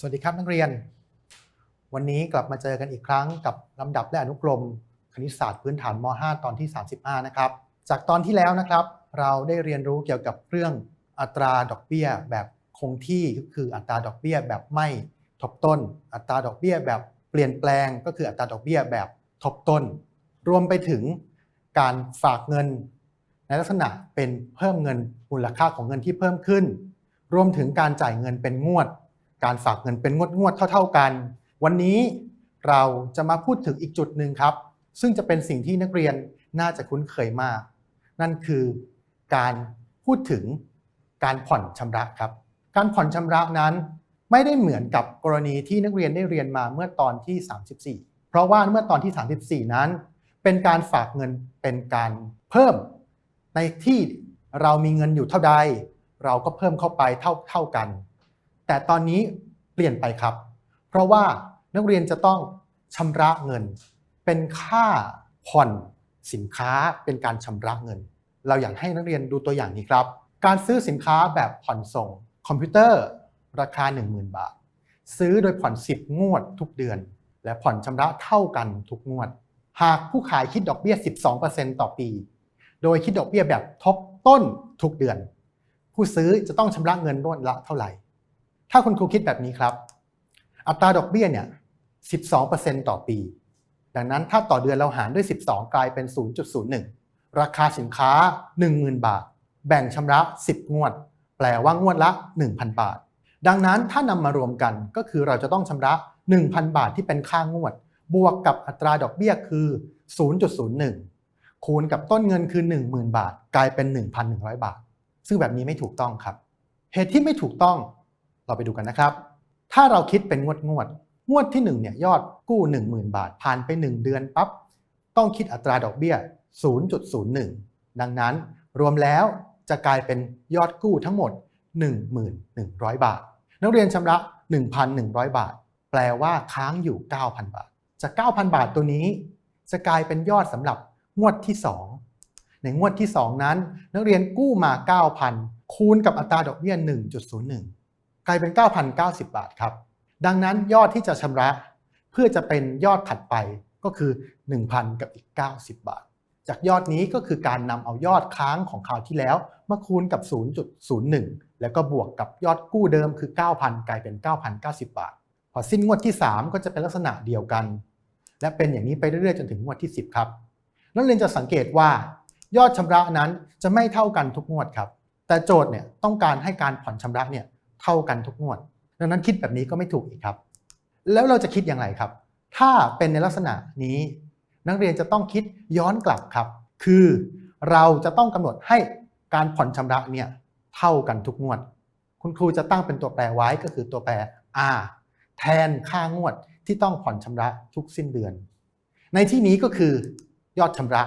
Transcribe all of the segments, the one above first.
สวัสดีครับนักเรียน วันนี้กลับมาเจอกันอีกครั้งกับลำดับและอนุกรม คณิตศาสตร์พื้นฐานม .5 ตอนที่ 35 นะครับ จากตอนที่แล้วนะครับ เราได้เรียนรู้เกี่ยวกับเรื่องอัตราดอกเบี้ยแบบคงที่ก็คืออัตราดอกเบี้ยแบบไม่ทบต้น อัตราดอกเบี้ยแบบเปลี่ยนแปลง ก็คืออัตราดอกเบี้ยแบบทบต้น รวมไปถึงการฝากเงิน ในลักษณะเป็นเพิ่มเงินมูลค่าของเงินที่เพิ่มขึ้น รวมถึงการจ่ายเงินเป็นงวด การฝากเงินเป็นงวดงวดเท่า ๆกัน วันนี้เราจะมาพูดถึงอีกจุดหนึ่งครับ ซึ่งจะเป็นสิ่งที่นักเรียนน่าจะคุ้นเคยมาก นั่นคือการพูดถึงการผ่อนชำระครับ การผ่อนชำระนั้นไม่ได้เหมือนกับกรณีที่นักเรียนได้เรียนมาเมื่อตอนที่ 34 เพราะว่าเมื่อตอนที่ 34 นั้น เป็นการฝากเงินเป็นการเพิ่ม ในที่เรามีเงินอยู่เท่าใด เราก็เพิ่มเข้าไปเท่าเท่ากัน แต่ตอนนี้เปลี่ยนไปครับ เพราะว่านักเรียนจะต้องชำระเงิน เป็นค่าผ่อนสินค้าเป็นการชำระเงิน เราอยากให้นักเรียนดูตัวอย่างนี้ครับ การซื้อสินค้าแบบผ่อนส่ง คอมพิวเตอร์ราคา 10,000 บาท ซื้อโดยผ่อน 10 งวดทุกเดือน และผ่อนชำระเท่ากันทุกงวด หากผู้ขายคิดดอกเบี้ย 12%ต่อปี โดยคิดดอกเบี้ยแบบทบต้นทุกเดือน ผู้ซื้อจะต้องชำระเงินงวดละเท่าไหร่ ถ้าคุณครูคิดแบบนี้ครับ อัตราดอกเบี้ยเนี่ย 12%ต่อปี ดังนั้นถ้าต่อเดือนเราหารด้วย 12 กลายเป็น 0.01 ราคาสินค้า 10,000 บาท แบ่งชำระ 10 งวด แปลว่างวดละ 1,000 บาท ดังนั้นถ้านำมารวมกันก็คือเราจะต้องชำระ 1,000 บาทที่เป็นค่างวด บวกกับอัตราดอกเบี้ยคือ 0.01 คูณกับต้นเงินคือ 10,000 บาท กลายเป็น 1,100 บาท ซึ่งแบบนี้ไม่ถูกต้องครับ เหตุที่ไม่ถูกต้อง เราไปดูกันนะครับ ถ้าเราคิดเป็นงวดงวดงวดที่1เนี่ยยอดกู้ 10,000 บาท ผ่านไป 1 เดือนปั๊บต้องคิดอัตราดอกเบี้ย 0.01 ดังนั้นรวมแล้วจะกลายเป็นยอดกู้ทั้งหมด 1,100 บาท นักเรียนชำระ 1,100 บาท แปลว่าค้างอยู่ 9,000 บาท จาก 9,000 บาทตัวนี้ จะกลายเป็นยอดสำหรับงวดที่ 2 ในงวดที่ 2 นั้น นักเรียนกู้มา 9,000 คูณกับอัตราดอกเบี้ย 1.01 กลายเป็น 9,090 บาทครับ ดังนั้นยอดที่จะชำระเพื่อจะเป็นยอดถัดไปก็คือ 1,000 กับอีก 90 บาท จากยอดนี้ก็คือการนำเอายอดค้างของคราวที่แล้ว มาคูณกับ 0.01 แล้วก็บวกกับยอดกู้เดิมคือ 9,000 กลายเป็น 9,090 บาท พอสิ้นงวดที่ 3 ก็จะเป็นลักษณะเดียวกัน และเป็นอย่างนี้ไปเรื่อยๆจนถึงงวดที่ 10 ครับ นักเรียนจะสังเกตว่ายอดชำระนั้นจะไม่เท่ากันทุกงวดครับ แต่โจทย์เนี่ยต้องการให้การผ่อนชำระเนี่ย เท่ากันทุกงวด ดังนั้นคิดแบบนี้ก็ไม่ถูกอีกครับ แล้วเราจะคิดอย่างไรครับ ถ้าเป็นในลักษณะนี้ นักเรียนจะต้องคิดย้อนกลับครับ คือเราจะต้องกำหนดให้การผ่อนชำระเนี่ยเท่ากันทุกงวด คุณครูจะตั้งเป็นตัวแปรไว้ก็คือตัวแปร R แทนค่างวดที่ต้องผ่อนชำระทุกสิ้นเดือน ในที่นี้ก็คือยอดชำระ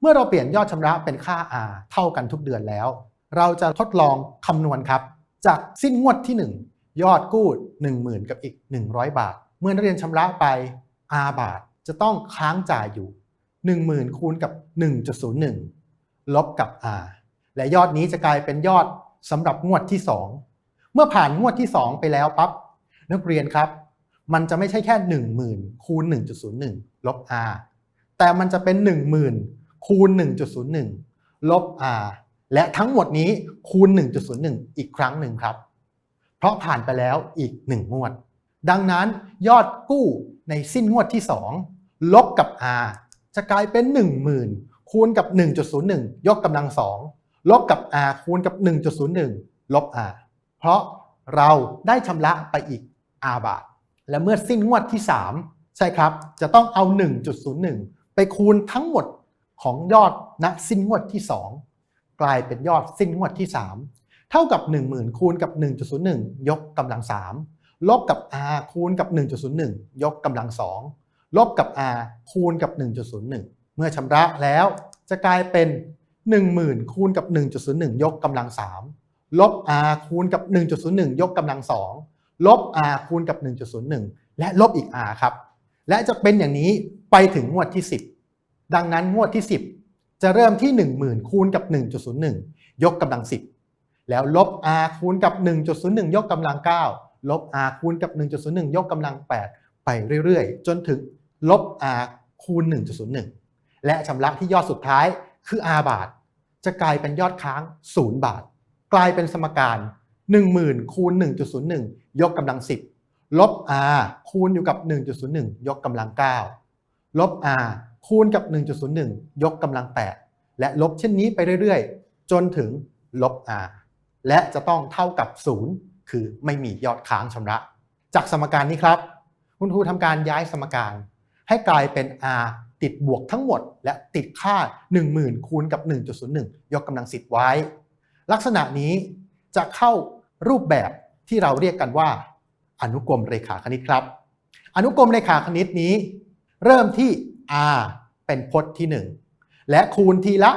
เมื่อเราเปลี่ยนยอดชำระเป็นค่า R เท่ากันทุกเดือนแล้ว เราจะทดลองคำนวณครับ จากสิ้นงวดที่ 1 ยอดกู้ 10,000 กับอีก 100 บาท เมื่อนักเรียนชำระไป R บาทจะต้องค้างจ่ายอยู่ 10,000 คูณกับ 1.01 ลบกับ R และยอดนี้จะกลายเป็นยอดสำหรับงวดที่ 2 เมื่อผ่านงวดที่ 2 ไปแล้วปั๊บนักเรียนครับ มันจะไม่ใช่แค่ 10,000 คูณ 1.01 ลบ R แต่มันจะเป็น 10,000 คูณ 1.01 ลบ R และทั้งหมดนี้คูณ 1.01 อีกครั้งหนึ่งครับ เพราะผ่านไปแล้วอีก 1 งวด ดังนั้นยอดกู้ในสิ้นงวดที่ 2 ลบกับ R จะกลายเป็น 10,000 คูณกับ 1.01 ยกกำลัง 2 ลบกับ R คูณกับ 1.01 ลบ R เพราะเราได้ชำระไปอีก R บาท และเมื่อสิ้นงวดที่ 3 ใช่ครับ จะต้องเอา 1.01 ไปคูณทั้งหมดของยอดณสิ้นงวดที่ 2 ลายเป็นยอดสิ้นงวดที่ 3 เท่ากับ 10,000 คูณกับ 1.01 ยกกำลัง 3 ลบกับ r คูณกับ 1.01 ยกกำลัง 2 ลบกับ r คูณกับ 1.01 เมื่อชำระแล้วจะกลายเป็น 10,000 คูณกับ 1.01 ยกกำลัง 3 ลบ r คูณกับ 1.01 ยกกำลัง 2 ลบ r คูณกับ 1.01 และลบอีก r ครับ และจะเป็นอย่างนี้ไปถึงงวดที่ 10 ดังนั้นงวดที่ 10 จะเริ่มที่ 10,000 คูณกับ 1.01 ยกกำลัง 10 แล้วลบ r คูณกับ 1.01 ยกกำลัง 9 ลบ r คูณกับ 1.01 ยกกำลัง 8 ไปเรื่อยๆ จนถึงลบ r คูณ 1.01 และชำระที่ยอดสุดท้ายคือ r บาท จะกลายเป็นยอดค้าง 0 บาท กลายเป็นสมการ 10,000 คูณ 1.01 ยกกำลัง 10 ลบ r คูณอยู่กับ 1.01 ยกกำลัง 9 ลบ r คูณกับ 1.01 ยกกำลัง 8 และลบเช่นนี้ไปเรื่อยๆ จนถึงลบ r และจะต้องเท่ากับ 0 คือไม่มียอดค้างชำระ จากสมการนี้ครับ คุณครูทำการย้ายสมการ ให้กลายเป็น r ติดบวกทั้งหมด และติดค่า 10,000 คูณกับ 1.01 ยกกำลัง10ไว้ ลักษณะนี้จะเข้ารูปแบบที่เราเรียกกันว่า อนุกรมเรขาคณิตครับ อนุกรมเรขาคณิตนี้ เริ่มที่ r เป็นพจน์ที่ 1 และคูณทีละ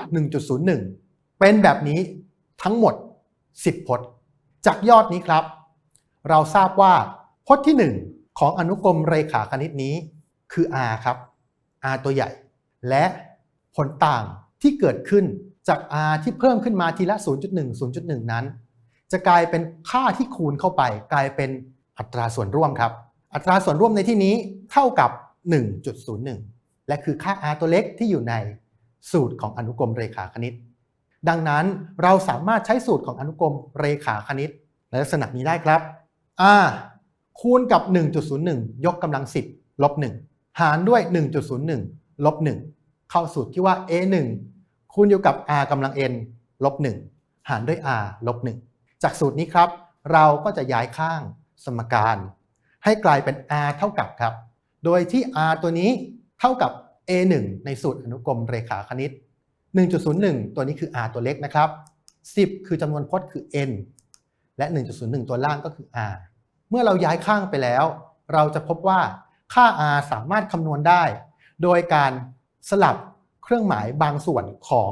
1.01 เป็นแบบนี้ทั้งหมด 10 พจน์ จากยอดนี้ครับ เราทราบว่าพจน์ที่ 1 ของอนุกรมเรขาคณิตนี้คือ r ครับ r ตัวใหญ่ และผลต่างที่เกิดขึ้นจาก r ที่เพิ่มขึ้นมาทีละ 0.1 0.1 นั้น จะกลายเป็นค่าที่คูณเข้าไป กลายเป็นอัตราส่วนร่วมครับ อัตราส่วนร่วมในที่นี้เท่ากับ 1.01 และคือค่า r ตัวเล็กที่อยู่ในสูตรของอนุกรมเรขาคณิต ดังนั้นเราสามารถใช้สูตรของอนุกรมเรขาคณิตในลักษณะนี้ได้ครับ r คูณกับ 1.01 ยกกำลัง 10 ลบ 1 หารด้วย 1.01 ลบ 1 เข้าสูตรที่ว่า a 1คูณอยู่กับ r กำลัง n ลบ 1 หารด้วย r ลบ 1 จากสูตรนี้ครับ เราก็จะย้ายข้างสมการ ให้กลายเป็น r เท่ากับครับ โดยที่ r ตัวนี้ เท่ากับ a 1 ในสูตรอนุกรมเรขาคณิต 1.01 ตัวนี้คือ r ตัวเล็กนะครับ 10 คือจำนวนพจน์คือ n และ 1.01 ตัวล่างก็คือ r เมื่อเราย้ายข้างไปแล้ว เราจะพบว่าค่า r สามารถคำนวณได้ โดยการสลับเครื่องหมายบางส่วนของ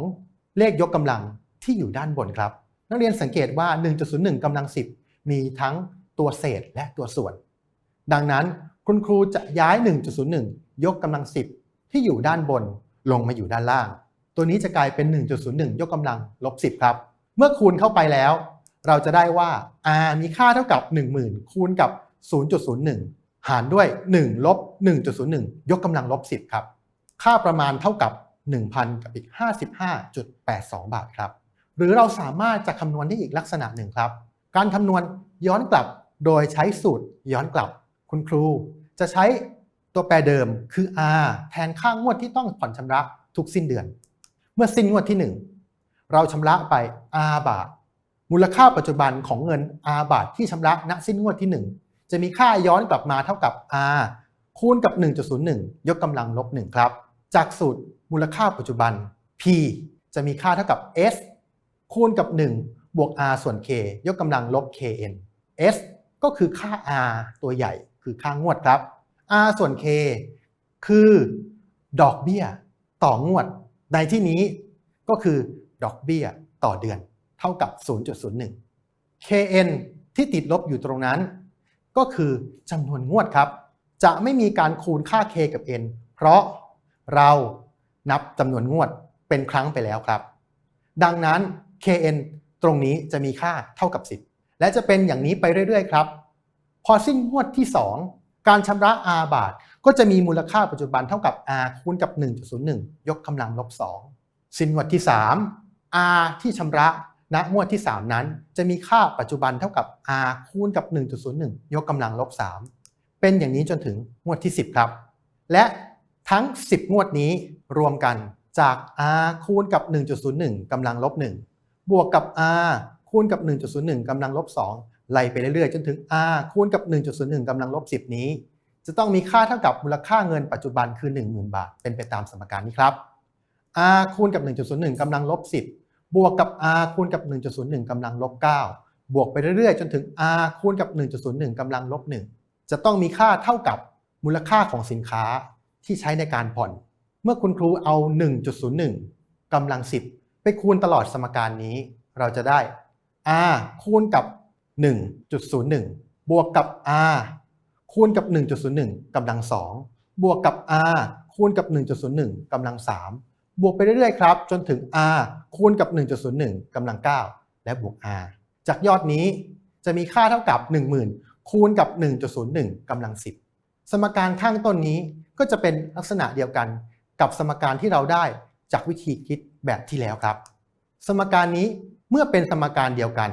เลขยกกำลังที่อยู่ด้านบนครับ นักเรียนสังเกตว่า 1.01กำลัง 10 มีทั้งตัวเศษและตัวส่วน ดังนั้น คุณครูจะย้าย 1.01 ยกกำลัง 10 ที่อยู่ด้านบนลงมาอยู่ด้านล่าง ตัวนี้จะกลายเป็น 1.01 ยกกำลังลบ 10 ครับ เมื่อคูณเข้าไปแล้ว เราจะได้ว่า r มีค่าเท่ากับ 10,000 คูณกับ 0.01 หารด้วย 1 ลบ 1.01 ยกกำลังลบ 10 ครับ ค่าประมาณเท่ากับ 1,000 กับอีก 55.82 บาทครับ หรือเราสามารถจะคำนวณได้อีกลักษณะหนึ่งครับ การคำนวณย้อนกลับโดยใช้สูตรย้อนกลับ คุณครูจะใช้ตัวแปรเดิมคือ r แทนค่างวดที่ต้องผ่อนชำระทุกสิ้นเดือน เมื่อสิ้นงวดที่ 1 เราชำระไป r บาท มูลค่าปัจจุบันของเงิน r บาทที่ชำระณสิ้นงวดที่ 1 จะมีค่าย้อนกลับมาเท่ากับ r คูณกับ 1.01 ยกกำลังลบ 1 ครับ จากสูตรมูลค่าปัจจุบัน p จะมีค่าเท่ากับ s คูณกับ 1 บวก r ส่วน k ยกกำลังลบ kn s ก็คือค่า r ตัวใหญ่ คือค่างวดครับ r ส่วน k คือดอกเบี้ยต่องวด ในที่นี้ก็คือดอกเบี้ยต่อเดือนเท่ากับ 0.01 kn ที่ติดลบอยู่ตรงนั้น ก็คือจำนวนงวดครับ จะไม่มีการคูณค่า k กับ n เพราะเรานับจำนวนงวดเป็นครั้งไปแล้วครับ ดังนั้น kn ตรงนี้จะมีค่าเท่ากับ 10 และจะเป็นอย่างนี้ไปเรื่อยๆ ครับ พอสิ้นงวดที่ 2 การชำระ r บาท ก็จะมีมูลค่าปัจจุบันเท่ากับ r คูณกับ 1.01 ยกกำลังลบ 2 สิ้นงวดที่ 3 r ที่ชำระณงวดที่ 3 นั้น จะมีค่าปัจจุบันเท่ากับ r คูณกับ 1.01 ยกกำลังลบ 3 เป็นอย่างนี้จนถึงงวดที่ 10 ครับ และทั้ง 10 งวดนี้รวมกันจาก r คูณกับ 1.01กำลังลบ 1 บวกกับ r คูณกับ 1.01กำลังลบ 2 ไล่ไปเรื่อยๆ จนถึง r คูณกับ 1.01กำลังลบ 10 นี้ จะต้องมีค่าเท่ากับมูลค่าเงินปัจจุบันคือ 10,000 บาท เป็นไปตามสมการนี้ครับ r คูณกับ 1.01กำลังลบ 10 บวกกับ r คูณกับ 1.01กำลังลบ 9 บวกไปเรื่อยๆ จนถึง r คูณกับ 1.01กำลังลบ 1 จะต้องมีค่าเท่ากับมูลค่าของสินค้าที่ใช้ในการผ่อน เมื่อคุณครูเอา 1.01กำลัง 10 ไปคูณตลอดสมการนี้ เราจะได้ r คูณกับ 1.01 บวกกับ r คูณกับ 1.01กำลัง 2 บวกกับ r คูณกับ 1.01กำลัง 3 บวกไปเรื่อยๆครับ จนถึง r คูณกับ 1.01กำลัง 9 และบวก r จากยอดนี้จะมีค่าเท่ากับ 10,000 คูณกับ 1.01กำลัง 10 สมการข้างต้นนี้ก็จะเป็นลักษณะเดียวกันกับสมการที่เราได้จากวิธีคิดแบบที่แล้วครับ สมการนี้เมื่อเป็นสมการเดียวกัน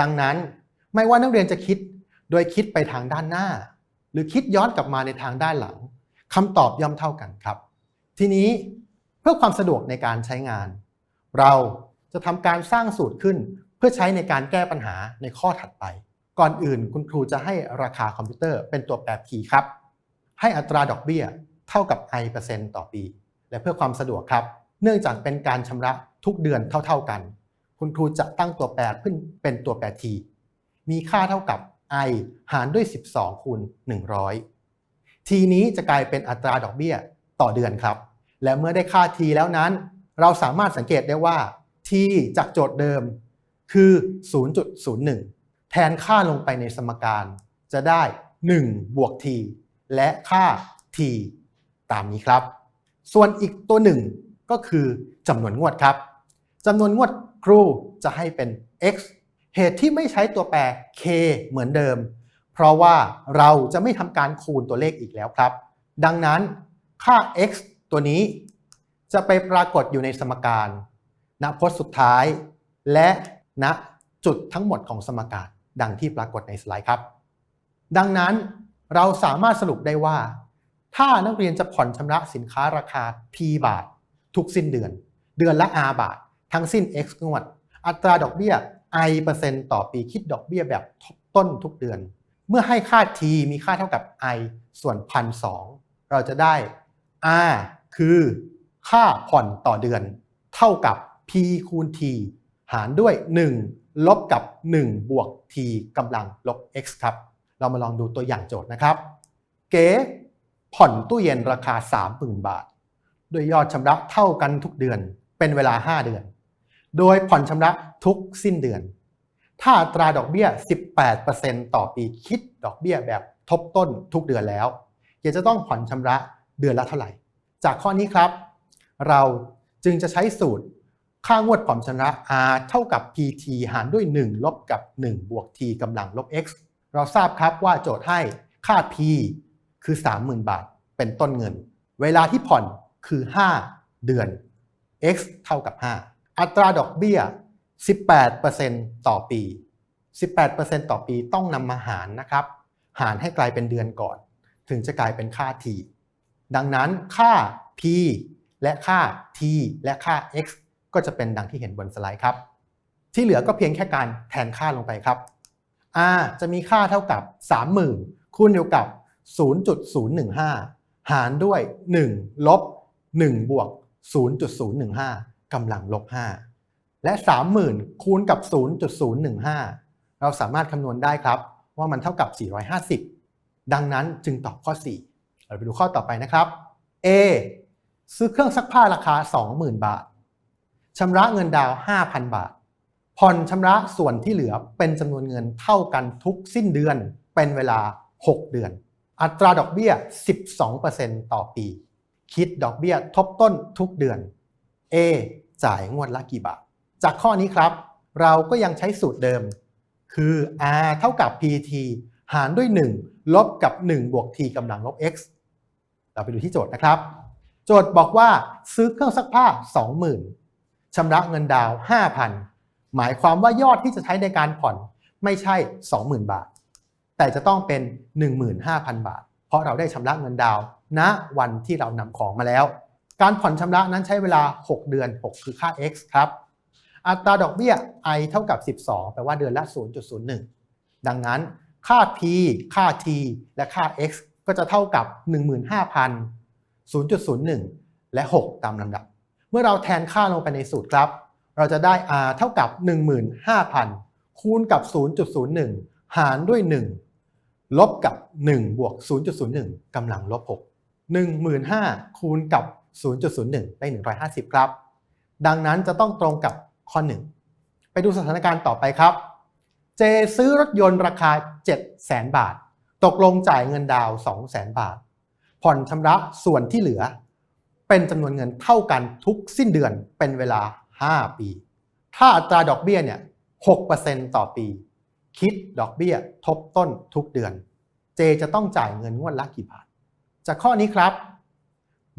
ดังนั้น ไม่ว่านักเรียนจะคิดโดยคิดไปทางด้านหน้า หรือคิดย้อนกลับมาในทางด้านหลังคำตอบย่อมเท่ากันครับ ทีนี้เพื่อความสะดวกในการใช้งาน เราจะทำการสร้างสูตรขึ้น เพื่อใช้ในการแก้ปัญหาในข้อถัดไป ก่อนอื่นคุณครูจะให้ราคาคอมพิวเตอร์เป็นตัวแปร p ครับ ให้อัตราดอกเบี้ยเท่ากับ i เปอร์เซ็นต์ต่อปี และเพื่อความสะดวกครับ เนื่องจากเป็นการชำระทุกเดือนเท่า ๆกัน คุณครูจะตั้งตัวแปรขึ้นเป็นตัวแปร t มีค่าเท่ากับ i หารด้วย 12 คูณ 100 t นี้จะกลายเป็นอัตราดอกเบี้ยต่อเดือนครับ และเมื่อได้ค่า t แล้วนั้น เราสามารถสังเกตได้ว่า t จากโจทย์เดิมคือ 0.01 แทนค่าลงไปในสมการ จะได้ 1 บวก t และค่า t ตามนี้ครับ ส่วนอีกตัวหนึ่งก็คือจำนวนงวดครับจำนวนงวดครูจะให้เป็น x เหตุที่ไม่ใช้ตัวแปร k เหมือนเดิม เพราะว่าเราจะไม่ทำการคูณตัวเลขอีกแล้วครับ ดังนั้นค่า x ตัวนี้จะไปปรากฏอยู่ในสมการณพจน์สุดท้าย และณจุดทั้งหมดของสมการ ดังที่ปรากฏในสไลด์ครับ ดังนั้นเราสามารถสรุปได้ว่า ถ้านักเรียนจะผ่อนชำระสินค้าราคา p บาท ทุกสิ้นเดือน เดือนละ r บาท ทั้งสิ้น x งวด อัตราดอกเบี้ย i เปอร์เซ็นต์ต่อปีคิดดอกเบี้ยแบบทบต้นทุกเดือน เมื่อให้ค่า t มีค่าเท่ากับ i ส่วนพันสเราจะได้ r คือค่าผ่อนต่อเดือน เท่ากับ p คูณ t หารด้วย 1 ลบกับ 1 บวก t กำลังลบ x ครับ เรามาลองดูตัวอย่างโจทย์นะครับ เก๋ผ่อนตู้เย็นราคา 30,000 บาท โดยยอดชำระเท่ากันทุกเดือน เป็นเวลา 5 เดือน โดยผ่อนชำระทุกสิ้นเดือน ถ้าอัตราดอกเบี้ย 18%ต่อปีคิดดอกเบี้ยแบบทบต้นทุกเดือนแล้วเก๋จะต้องผ่อนชำระเดือนละเท่าไหร่ จากข้อนี้ครับ เราจึงจะใช้สูตรค่างวดผ่อนชำระ r เท่ากับ pt หารด้วย 1 ลบกับ 1 บวก t กำลังลบ x เราทราบครับว่าโจทย์ให้ค่า p คือ 30,000 บาท เป็นต้นเงิน เวลาที่ผ่อนคือ 5 เดือน x เท่ากับ 5 อัตราดอกเบี้ย 18%ต่อปี 18%ต่อปีต้องนำมาหารนะครับ หารให้กลายเป็นเดือนก่อน ถึงจะกลายเป็นค่า t ดังนั้นค่า p และค่า t และค่า x ก็จะเป็นดังที่เห็นบนสไลด์ครับ ที่เหลือก็เพียงแค่การแทนค่าลงไปครับ r จะมีค่าเท่ากับ 30,000 คูณอยู่กับ 0.015 หารด้วย 1 ลบ 1 บวก 0.015 กำลังลบ 5 และ 30,000 คูณกับ 0.015 เราสามารถคำนวณได้ครับ ว่ามันเท่ากับ 450 ดังนั้นจึงตอบข้อ 4 เราไปดูข้อต่อไปนะครับ A ซื้อเครื่องซักผ้าราคา 20,000 บาทชำระเงินดาว 5,000 บาท ผ่อนชำระส่วนที่เหลือเป็นจำนวนเงินเท่ากันทุกสิ้นเดือน เป็นเวลา 6 เดือน อัตราดอกเบี้ย 12%ต่อปี คิดดอกเบี้ยทบต้นทุกเดือน A จ่ายงวดละกี่บาท จากข้อนี้ครับ เราก็ยังใช้สูตรเดิม คือ R เท่ากับ PT หารด้วย 1 ลบกับ 1 บวก T กำลังลบ x เราไปดูที่โจทย์นะครับ โจทย์บอกว่าซื้อเครื่องซักผ้า 20,000ชำระเงินดาว 5,000 หมายความว่ายอดที่จะใช้ในการผ่อนไม่ใช่ 20,000 บาท แต่จะต้องเป็น 15,000 บาท เพราะเราได้ชำระเงินดาวน์วันที่เรานำของมาแล้ว การผ่อนชำระนั้นใช้เวลา 6 เดือน 6 คือค่า x ครับ อัตราดอกเบี้ย i เท่ากับ 12 แปลว่าเดือนละ 0.01 ดังนั้นค่า p ค่า t และค่า x ก็จะเท่ากับ 15,000 0.01 และ 6 ตามลำดับ เมื่อเราแทนค่าลงไปในสูตรครับ เราจะได้ r เท่ากับ 15,000 คูณกับ 0.01 หารด้วย 1 ลบกับ 1 บวก 0.01กำลังลบ 6 15,000 คูณกับ 0.01 ได้ 150 ครับ ดังนั้นจะต้องตรงกับข้อ 1 ไปดูสถานการณ์ต่อไปครับ เจซื้อรถยนต์ราคา 700,000 บาท ตกลงจ่ายเงินดาวน์200,000 บาท ผ่อนชำระส่วนที่เหลือ เป็นจำนวนเงินเท่ากันทุกสิ้นเดือนเป็นเวลา 5 ปี ถ้าอัตราดอกเบี้ยเนี่ย 6%ต่อปี คิดดอกเบี้ยทบต้นทุกเดือน เจจะต้องจ่ายเงินงวดละกี่บาท จากข้อนี้ครับ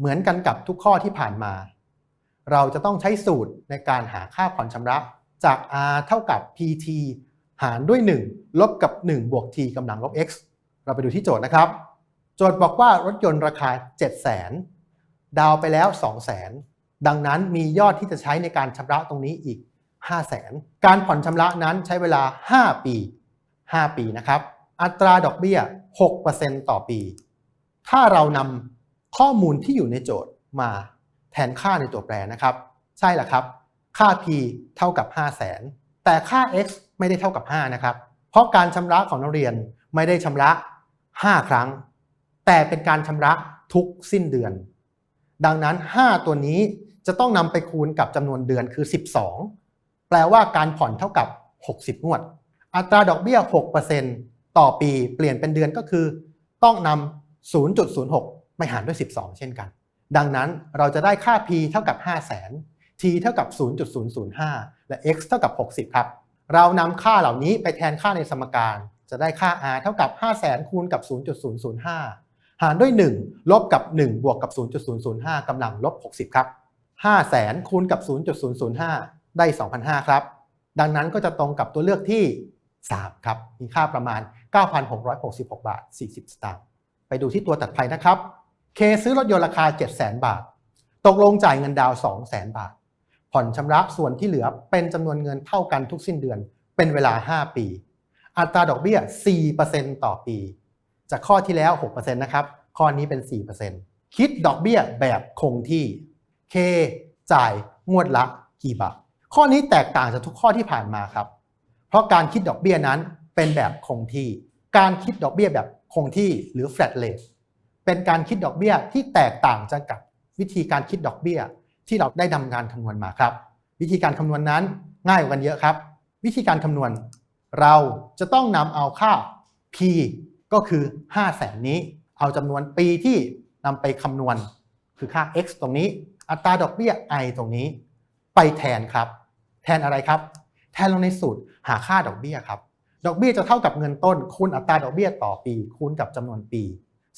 เหมือนกันกับทุกข้อที่ผ่านมา เราจะต้องใช้สูตรในการหาค่าผ่อนชำระจาก R เท่ากับ PT หารด้วย 1 ลบกับ 1 บวก T กำลังลบ x เราไปดูที่โจทย์นะครับ โจทย์บอกว่ารถยนต์ราคา 7 0 0 0 0 ดาวไปแล้ว 2 0 0 0 0 0 ดังนั้นมียอดที่จะใช้ในการชำระตรงนี้อีก 5 0 0 0 0 0 การผ่อนชำระนั้นใช้เวลา 5 ปี 5 ปีนะครับ อัตราดอกเบี้ย 6%ต่อปี ถ้าเรานำ ข้อมูลที่อยู่ในโจทย์มาแทนค่าในตัวแปรนะครับ ใช่แหละครับ ค่า p เท่ากับ 5 0 0 0 0 0 แต่ค่า x ไม่ได้เท่ากับ 5 นะครับ เพราะการชำระของนักเรียนไม่ได้ชำระ 5 ครั้ง แต่เป็นการชำระทุกสิ้นเดือน ดังนั้น 5 ตัวนี้จะต้องนำไปคูณกับจำนวนเดือนคือ 12 แปลว่าการผ่อนเท่ากับ 60 งวด อัตราดอกเบี้ย 6%ต่อปีเปลี่ยนเป็นเดือนก็คือ ต้องนำ0.06 ไปหารด้วย 12 เช่นกัน ดังนั้นเราจะได้ค่า p เท่ากับ 5 0 0 0 0 0 t เท่ากับ 0.005 และ x เท่ากับ 60 ครับ เรานำค่าเหล่านี้ไปแทนค่าในสมการ จะได้ค่า r เท่ากับ 5 0 0 0 0 0คูณกับ 0.005 หารด้วย 1 ลบกับ 1 บวกกับ 0.005กำลังลบ 60 ครับ5 0 0 0 0 0คูณกับ 0.005 ได้ 2,500 ครับ ดังนั้นก็จะตรงกับตัวเลือกที่ 3 ครับ มีค่าประมาณ 9,666 บาท 40 สตางค์ ไปดูที่ตัวตัดไปนะครับ เคซื้อรถยนต์ราคา 700,000 บาท ตกลงจ่ายเงินดาว2 0 0 0 0 บาท ผ่อนชำระส่วนที่เหลือเป็นจำนวนเงินเท่ากันทุกสิ้นเดือน เป็นเวลา 5 ปี อัตราดอกเบี้ย 4%ต่อปี จากข้อที่แล้ว 6%นะครับ ข้อนี้เป็น 4%คิดดอกเบี้ยแบบคงที่ K จ่ายงวดละกี่บาท ข้อนี้แตกต่างจากทุกข้อที่ผ่านมาครับ เพราะการคิดดอกเบี้ยนั้นเป็นแบบคงที่ การคิดดอกเบี้ยแบบคงที่หรือ flat rate เป็นการคิดดอกเบี้ยที่แตกต่างจากกับวิธีการคิดดอกเบี้ย ที่เราได้นำการคำนวณมาครับ วิธีการคำนวณนั้นง่ายกว่ากันเยอะครับ วิธีการคำนวณ เราจะต้องนำเอาค่า p ก็คือ 5 0 0แสนนี้ เอาจำนวนปีที่นำไปคำนวณ คือค่า x ตรงนี้ อัตราดอกเบี้ย i ตรงนี้ ไปแทนครับ แทนอะไรครับ แทนลงในสูตรหาค่าดอกเบี้ยครับ ดอกเบี้ยจะเท่ากับเงินต้นคูณอัตราดอกเบี้ยต่อปี คูณกับจำนวนปี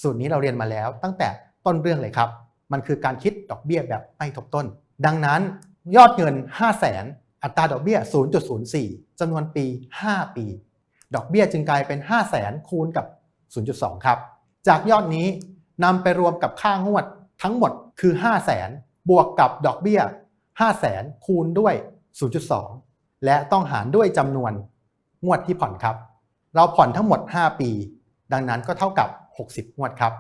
สูตรนี้เราเรียนมาแล้วตั้งแต่ต้นเรื่องเลยครับ มันคือการคิดดอกเบี้ยแบบไม่ทบต้น ดังนั้นยอดเงิน 5 0 0แสนอัตราดอกเบี้ย 0.04 จำนวนปี 5 ปี ดอกเบี้ยจึงกลายเป็น 5 0 0แสนคูณกับ 0.2 ครับ จากยอดนี้นำไปรวมกับค่างวดทั้งหมดคือ 5 0 0แสนบวกกับดอกเบี้ย 5 0 0แสนคูณด้วย 0.2 และต้องหารด้วยจำนวนงวดที่ผ่อนครับ เราผ่อนทั้งหมด 5 ปี ดังนั้นก็เท่ากับ 60งวดครับ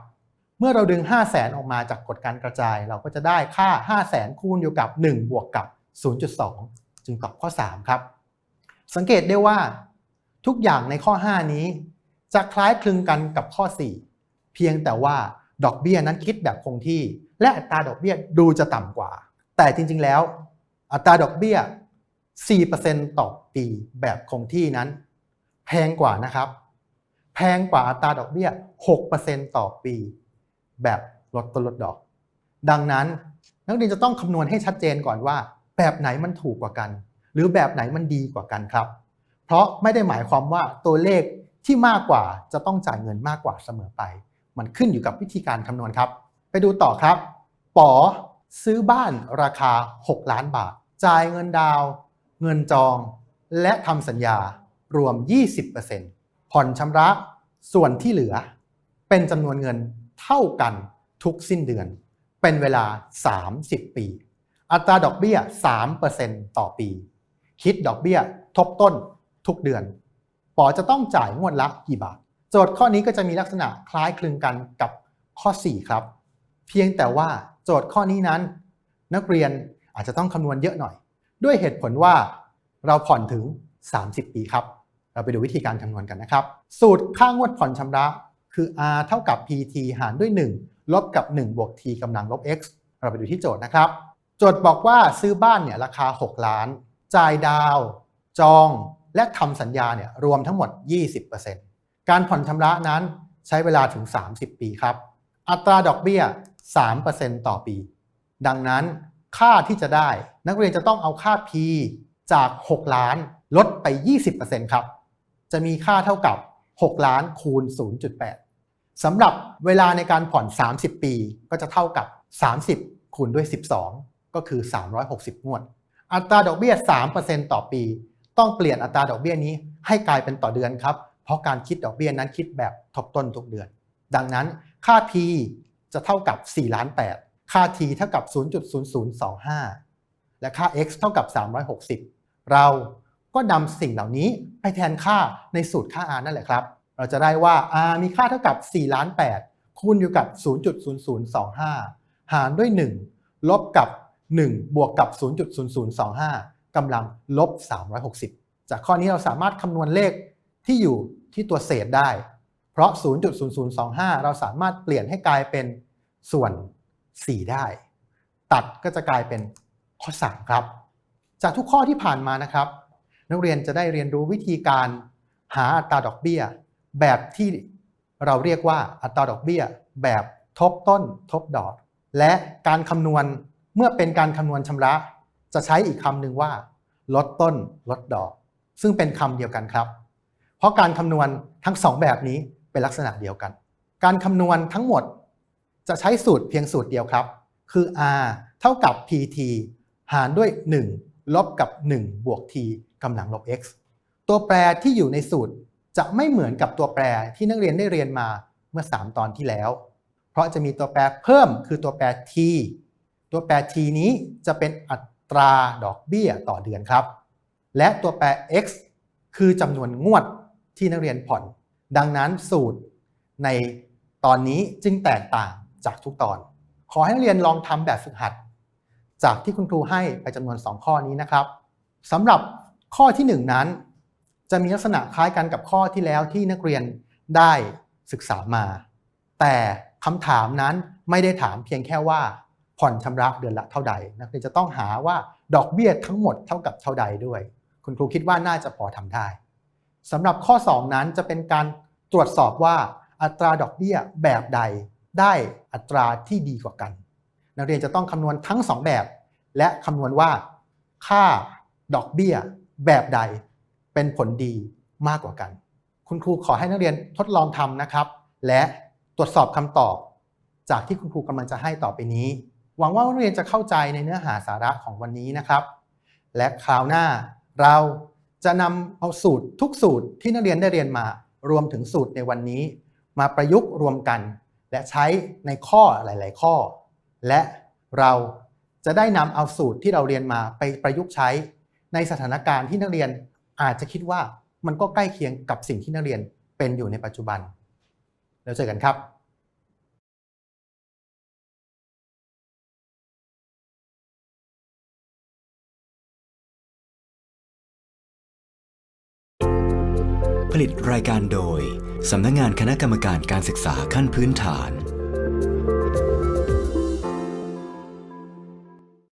เมื่อเราดึง 5 0 0แสนออกมาจากกฎการกระจาย เราก็จะได้ค่า 5 0 0แสนคูณอยู่กับ 1 บวกกับ 0.2 จึงตอบข้อ 3 ครับ สังเกตได้ว่า ทุกอย่างในข้อ 5 นี้ จะคล้ายคลึงกันกับข้อ 4 เพียงแต่ว่าดอกเบี้ยนั้นคิดแบบคงที่ และอัตราดอกเบี้ยดูจะต่ำกว่า แต่จริงๆแล้ว อัตราดอกเบี้ย 4%ต่อปีแบบคงที่นั้น แพงกว่านะครับ แพงกว่าอัตราดอกเบี้ย 6%ต่อปี แบบลดต้นลดดอก ดังนั้นนักเรียนจะต้องคำนวณให้ชัดเจนก่อนว่า แบบไหนมันถูกกว่ากัน หรือแบบไหนมันดีกว่ากันครับ เพราะไม่ได้หมายความว่าตัวเลขที่มากกว่าจะต้องจ่ายเงินมากกว่าเสมอไป มันขึ้นอยู่กับวิธีการคำนวณครับ ไปดูต่อครับป๋อซื้อบ้านราคา 6 ล้านบาท จ่ายเงินดาว เงินจอง และทำสัญญารวม 20%ผ่อนชำระส่วนที่เหลือ เป็นจำนวนเงินเท่ากันทุกสิ้นเดือน เป็นเวลา 30 ปี อัตราดอกเบี้ย 3%ต่อปี คิดดอกเบี้ยทบต้นทุกเดือนปอจะต้องจ่ายงวดละกี่บาท โจทย์ข้อนี้ก็จะมีลักษณะคล้ายคลึงกันกับข้อ 4 ครับ เพียงแต่ว่าโจทย์ข้อนี้นั้น นักเรียนอาจจะต้องคำนวณเยอะหน่อย ด้วยเหตุผลว่าเราผ่อนถึง 30 ปีครับ เราไปดูวิธีการคำนวณกันนะครับ สูตรค่างวดผ่อนชำระ คือ r เท่ากับ pt หารด้วย 1 ลบกับ 1 บวก t กำลังลบ x เราไปดูที่โจทย์นะครับ โจทย์บอกว่าซื้อบ้านเนี่ยราคา 6 ล้าน จ่ายดาว จอง และทำสัญญาเนี่ยรวมทั้งหมด 20%การผ่อนชำระนั้นใช้เวลาถึง 30 ปีครับ อัตราดอกเบี้ย 3%ต่อปี ดังนั้นค่าที่จะได้ นักเรียนจะต้องเอาค่า P จาก 6 ล้านลดไป 20%ครับ จะมีค่าเท่ากับ 6 ล้านคูณ 0.8 สำหรับเวลาในการผ่อน 30 ปีก็จะเท่ากับ 30 คูณด้วย 12 ก็คือ 360 งวด อัตราดอกเบี้ย 3%ต่อปี ต้องเปลี่ยนอัตราดอกเบี้ยนี้ให้กลายเป็นต่อเดือนครับ เพราะการคิดดอกเบี้ยนั้นคิดแบบทบต้นทุกเดือน ดังนั้นค่า P จะเท่ากับ4ล้าน8ค่า T เท่ากับ 0.0025 และค่า x เท่ากับ 360 เราก็นำสิ่งเหล่านี้ไปแทนค่าในสูตรค่า r นั่นแหละครับ เราจะได้ว่า r มีค่าเท่ากับ 4 ล้าน 8 คูณอยู่กับ 0.0025 หารด้วย 1 ลบกับ 1 บวกกับ 0.0025 กำลังลบ 360 จากข้อนี้เราสามารถคำนวณเลขที่อยู่ที่ตัวเศษได้ เพราะ 0.0025 เราสามารถเปลี่ยนให้กลายเป็นส่วน 4 ได้ ตัดก็จะกลายเป็นข้อ 3 ครับ จากทุกข้อที่ผ่านมานะครับ นักเรียนจะได้เรียนรู้วิธีการหาอัตราดอกเบี้ย แบบที่เราเรียกว่าอัตราดอกเบี้ย แบบทบต้นทบดอก และการคำนวณเมื่อเป็นการคำนวณชำระ จะใช้อีกคำหนึ่งว่า ลดต้นลดดอก ซึ่งเป็นคำเดียวกันครับ เพราะการคำนวณทั้งสองแบบนี้เป็นลักษณะเดียวกัน การคำนวณทั้งหมดจะใช้สูตรเพียงสูตรเดียวครับ คือ r เท่ากับ pt หารด้วย 1 ลบกับ 1 บวก t กำลังลบ x ตัวแปรที่อยู่ในสูตร จะไม่เหมือนกับตัวแปรที่นักเรียนได้เรียนมาเมื่อ 3 ตอนที่แล้ว เพราะจะมีตัวแปรเพิ่มคือตัวแปร t ตัวแปร t นี้จะเป็นอัตราดอกเบี้ยต่อเดือนครับ และตัวแปร x คือจำนวนงวดที่นักเรียนผ่อน ดังนั้นสูตรในตอนนี้จึงแตกต่างจากทุกตอน ขอให้นักเรียนลองทำแบบฝึกหัด จากที่คุณครูให้ไปจำนวน 2 ข้อนี้นะครับสำหรับข้อที่ 1 นั้น จะมีลักษณะคล้ายกันกับข้อที่แล้วที่นักเรียนได้ศึกษามา แต่คำถามนั้นไม่ได้ถามเพียงแค่ว่าผ่อนชำระเดือนละเท่าใด นักเรียนจะต้องหาว่าดอกเบี้ยทั้งหมดเท่ากับเท่าใดด้วย คุณครูคิดว่าน่าจะพอทำได้สำหรับข้อ 2 นั้นจะเป็นการตรวจสอบว่าอัตราดอกเบี้ยแบบใดได้อัตราที่ดีกว่ากัน นักเรียนจะต้องคำนวณทั้ง 2 แบบ และคำนวณว่าค่าดอกเบี้ยแบบใด เป็นผลดีมากกว่ากัน คุณครูขอให้นักเรียนทดลองทำนะครับ และตรวจสอบคำตอบ จากที่คุณครูกำลังจะให้ต่อไปนี้ หวังว่านักเรียนจะเข้าใจในเนื้อหาสาระของวันนี้นะครับ และคราวหน้าเราจะนำเอาสูตรทุกสูตรที่นักเรียนได้เรียนมารวมถึงสูตรในวันนี้ มาประยุกต์รวมกัน และใช้ในข้อหลาย ๆ ข้อ และเราจะได้นำเอาสูตรที่เราเรียนมาไปประยุกต์ใช้ในสถานการณ์ที่นักเรียน อาจจะคิดว่ามันก็ใกล้เคียงกับสิ่งที่นักเรียนเป็นอยู่ในปัจจุบัน แล้วเจอกันครับผลิตรายการโดย สำนักงานคณะกรรมการการศึกษาขั้นพื้นฐาน